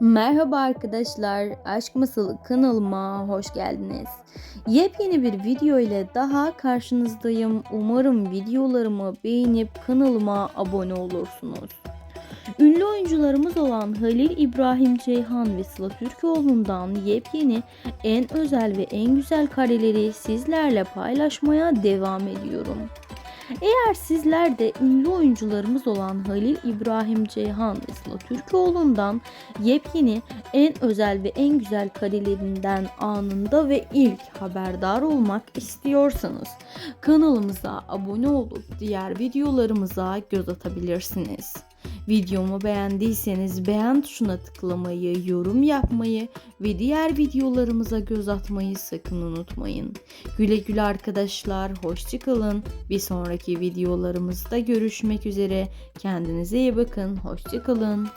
Merhaba arkadaşlar, Aşk Masalı kanalıma hoş geldiniz. Yepyeni bir video ile daha karşınızdayım. Umarım videolarımı beğenip kanalıma abone olursunuz. Ünlü oyuncularımız olan Halil İbrahim Ceyhan ve Sıla Türkoğlu'ndan yepyeni, en özel ve en güzel kareleri sizlerle paylaşmaya devam ediyorum. Eğer sizler de ünlü oyuncularımız olan Halil İbrahim Ceyhan ve Sıla Türkoğlu'ndan yepyeni, en özel ve en güzel karelerinden anında ve ilk haberdar olmak istiyorsanız kanalımıza abone olup diğer videolarımıza göz atabilirsiniz. Videomu beğendiyseniz beğen tuşuna tıklamayı, yorum yapmayı ve diğer videolarımıza göz atmayı sakın unutmayın. Güle güle arkadaşlar, hoşçakalın. Bir sonraki videolarımızda görüşmek üzere. Kendinize iyi bakın, hoşçakalın.